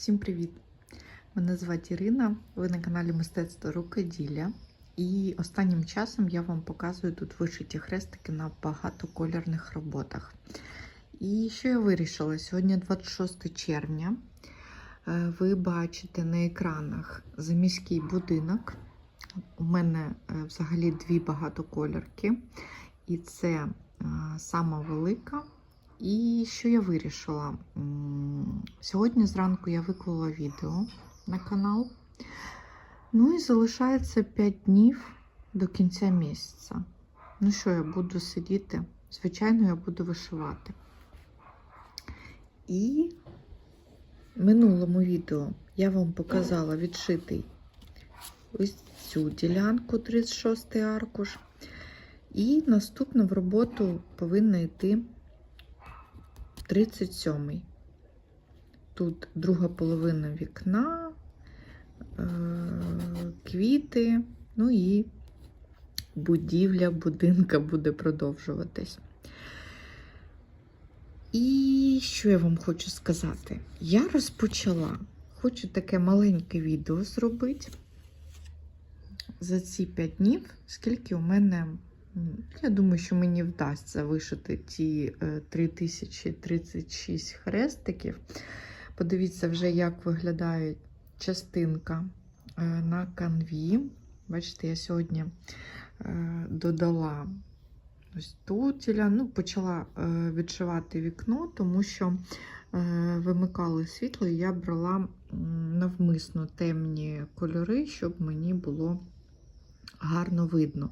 Всім привіт! Мене звати Ірина. Ви на каналі Мистецтво Рукоділля. І останнім часом я вам показую тут вишиті хрестики на багатокольорних роботах. І що я вирішила? Сьогодні 26 червня. Е, Ви бачите на екранах заміський будинок. У мене е, взагалі дві багатокольорки. І це е, сама велика. І що я вирішила? Сьогодні зранку я виклала відео на канал. Ну і залишається 5 днів до кінця місяця. Ну що, я буду сидіти? Звичайно, я буду вишивати. І в минулому відео я вам показала відшитий ось цю ділянку 36 аркуш. І наступно в роботу повинна йти 37. Тут друга половина вікна, е, квіти, ну і будівля будинка буде продовжуватись. І що я вам хочу сказати? Я розпочала, хочу таке маленьке відео зробити за ці 5 днів, скільки у мене Я думаю, що мені вдасться вишити ті е, 3036 хрестиків. Подивіться вже, як виглядає частинка е, на канві. Бачите, я сьогодні е, додала ось тут, ну, почала е, відшивати вікно, тому що е, вимикали світло, і я брала навмисно темні кольори, щоб мені було гарно видно.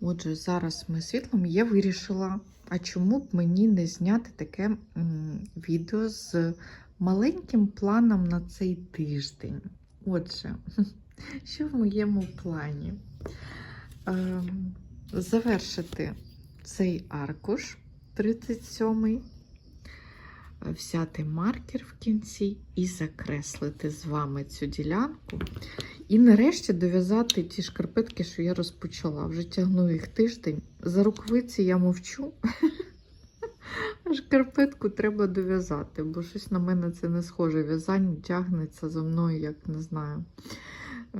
Отже, зараз ми світлом я вирішила, а чому б мені не зняти таке відео з маленьким планом на цей тиждень. Отже, що в моєму плані? Ем, завершити цей аркуш 37 взяти маркер в кінці і закреслити з вами цю ділянку. І нарешті дов'язати ті шкарпетки, що я розпочала. Вже тягну їх тиждень. За рукавиці я мовчу. Шкарпетку треба дов'язати, бо щось на мене це не схоже. В'язання тягнеться за мною, як не знаю, е,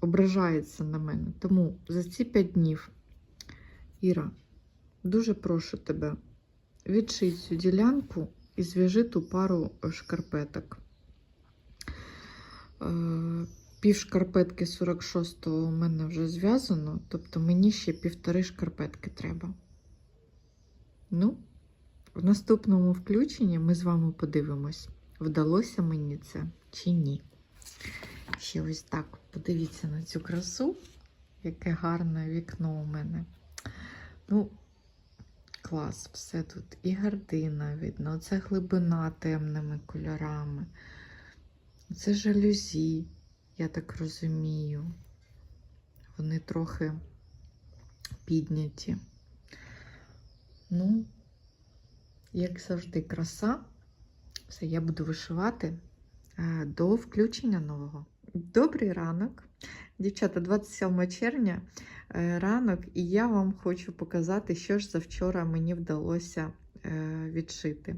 ображається на мене. Тому за ці 5 днів, Іра, дуже прошу тебе, відший цю ділянку і зв'яжи ту пару шкарпеток. Е, Пів шкарпетки 46-го у мене вже зв'язано, тобто мені ще півтори шкарпетки треба. Ну, в наступному включенні ми з вами подивимось, вдалося мені це чи ні. Ще ось так подивіться на цю красу, яке гарне вікно у мене. Ну, клас, все тут. І гардина видно, оце глибина темними кольорами. Це жалюзі, я так розумію. Вони трохи підняті. Ну, як завжди, краса. Все, я буду вишивати е, до включення нового. Добрий ранок, дівчата, 27 червня е, ранок, і я вам хочу показати, що ж завчора мені вдалося е, відшити.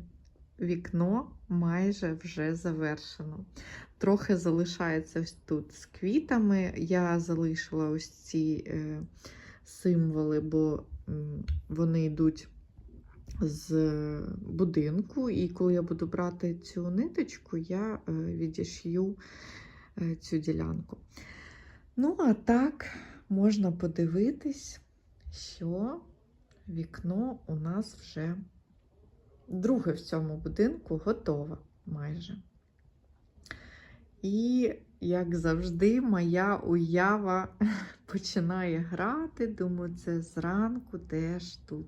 Вікно майже вже завершено. Трохи залишається ось тут з квітами. Я залишила ось ці е, символи, бо вони йдуть з будинку, і коли я буду брати цю ниточку, я відішью е, цю ділянку. Ну, а так можна подивитись, що вікно у нас вже друге в цьому будинку готове майже. І, як завжди, моя уява починає грати. Думаю, це зранку теж тут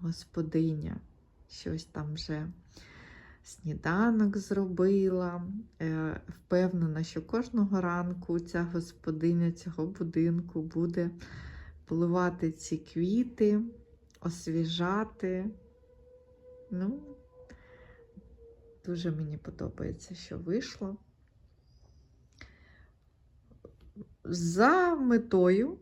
господиня. Щось там вже сніданок зробила. Е, Впевнена, що кожного ранку ця господиня цього будинку буде поливати ці квіти, освіжати. Ну, дуже мені подобається, що вийшло. За метою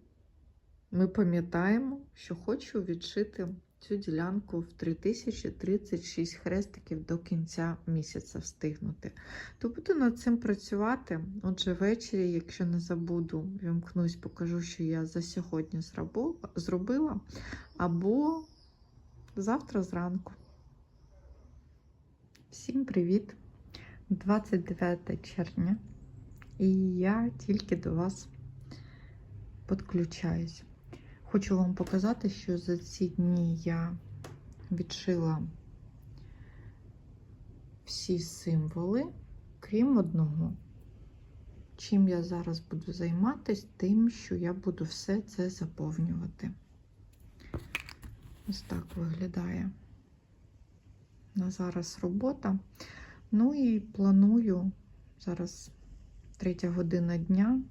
ми пам'ятаємо, що хочу відшити цю ділянку в 3036 хрестиків до кінця місяця встигнути. То буду над цим працювати. Отже, ввечері, якщо не забуду, вімкнусь, покажу, що я за сьогодні зробила, або завтра зранку. Всім привіт! 29 червня, і я тільки до вас підключаюсь. Хочу вам показати, що за ці дні я відшила всі символи, крім одного. Чим я зараз буду займатися, тим, що я буду все це заповнювати. Ось так виглядає на зараз робота. Ну і планую зараз третя година дня.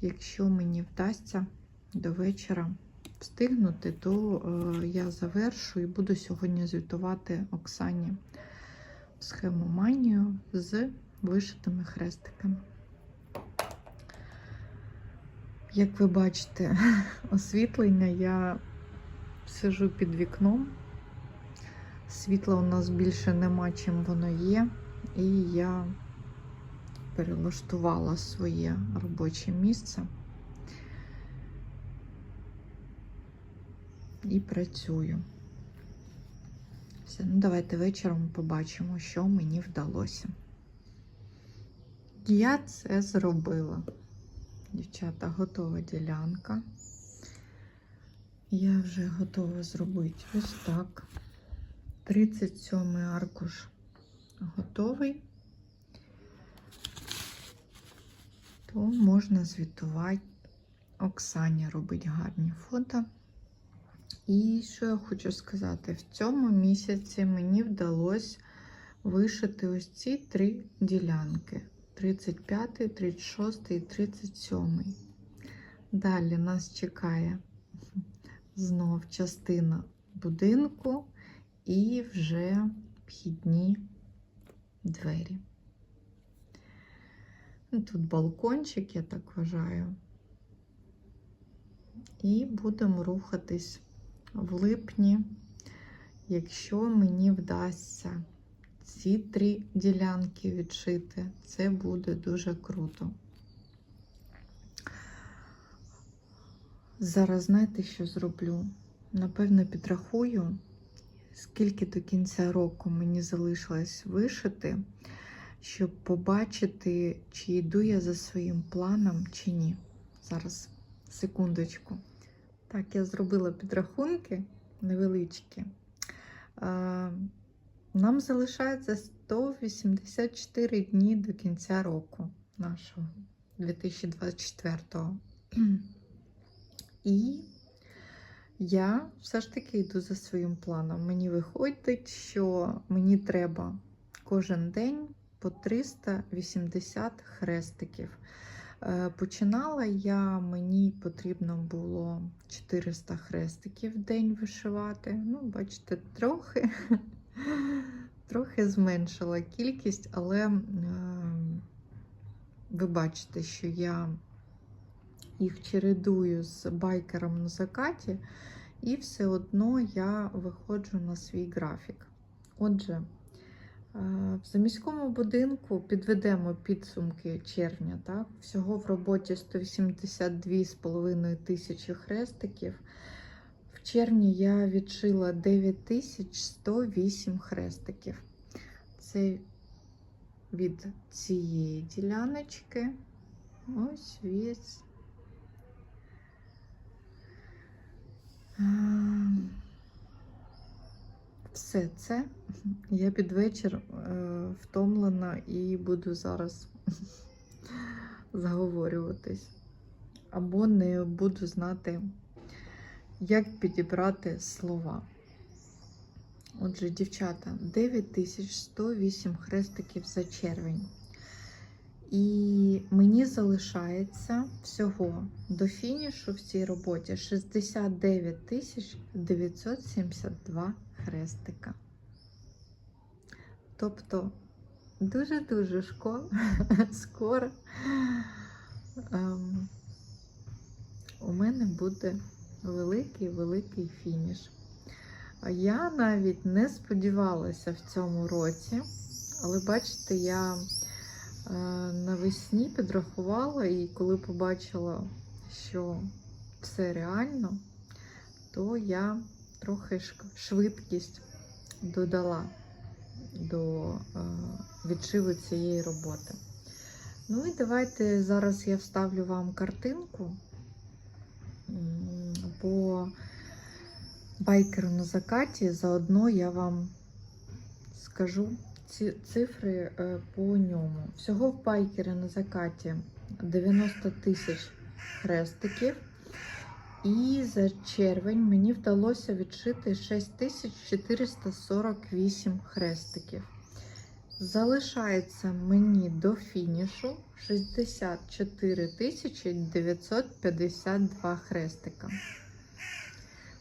Якщо мені вдасться до вечора встигнути, то е, я завершу і буду сьогодні звітувати Оксані схему манію з вишитими хрестиками. Як ви бачите, освітлення я сижу під вікном. Світла у нас більше нема, чим воно є, і я перелаштувала своє робоче місце і працюю. Все, ну давайте вечором побачимо, що мені вдалося. Я це зробила. Дівчата, готова ділянка. Я вже готова зробити ось так. 37 аркуш готовий, то можна звітувати Оксані робить гарні фото. І що я хочу сказати, в цьому місяці мені вдалося вишити ось ці три ділянки: 35, 36 і 37. Далі нас чекає знов частина будинку і вже вхідні двері. Тут балкончик, я так вважаю. І будемо рухатись в липні, якщо мені вдасться ці три ділянки відшити, це буде дуже круто. Зараз знаєте, що зроблю? Напевно, підрахую, скільки до кінця року мені залишилось вишити, щоб побачити, чи йду я за своїм планом, чи ні. Зараз, секундочку. Так, я зробила підрахунки невеличкі. Нам залишається 184 дні до кінця року нашого 2024-го. І я все ж таки йду за своїм планом. Мені виходить, що мені треба кожен день по 380 хрестиків. Е, Починала я, мені потрібно було 400 хрестиків в день вишивати. Ну, бачите, трохи, трохи зменшила кількість, але е, ви бачите, що я їх чередую з байкером на закаті, і все одно я виходжу на свій графік. Отже, в заміському будинку підведемо підсумки червня. Так? Всього в роботі 182,5 тисячі хрестиків. В червні я відшила 9108 хрестиків. Це від цієї діляночки. Ось весь. Все це я під вечір е, втомлена і буду зараз заговорюватись. Або не буду знати, як підібрати слова. Отже, дівчата, 9108 хрестиків за червень. І мені залишається всього до фінішу в цій роботі 69 тисяч 972 хрестика. Тобто дуже-дуже скоро ем, у мене буде великий-великий фініш. Я навіть не сподівалася в цьому році, але бачите, я е, навесні підрахувала і коли побачила, що все реально, то я трохи швидкість додала до е, відшиву цієї роботи. Ну і давайте зараз я вставлю вам картинку по байкеру на закаті. Заодно я вам скажу ці цифри е, по ньому. Всього в байкері на закаті 90 тисяч хрестиків. І за червень мені вдалося відшити 6448 хрестиків. Залишається мені до фінішу 64 952 хрестика.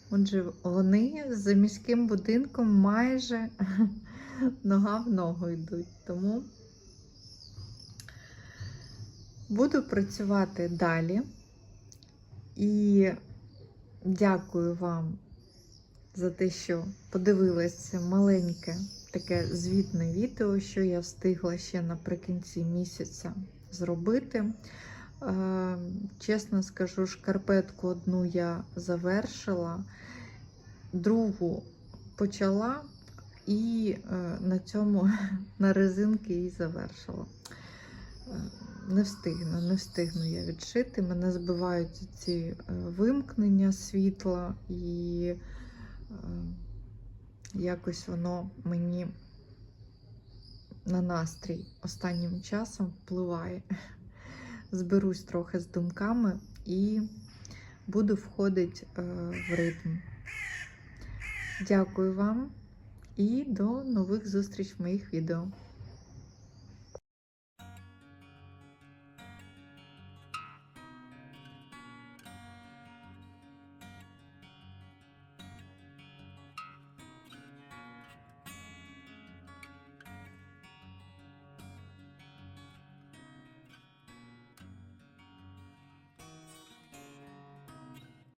Отже, вони за міським будинком майже нога в ногу йдуть. Тому буду працювати далі. І дякую вам за те, що подивилися маленьке таке звітне відео, що я встигла ще наприкінці місяця зробити. Е, Чесно скажу, шкарпетку одну я завершила, другу почала і е, на цьому на резинки її завершила. Не встигну, не встигну я відшити. Мене збивають ці е, вимкнення світла, і е, якось воно мені на настрій останнім часом впливає. Зберусь трохи з думками і буду входити е, в ритм. Дякую вам і до нових зустріч в моїх відео.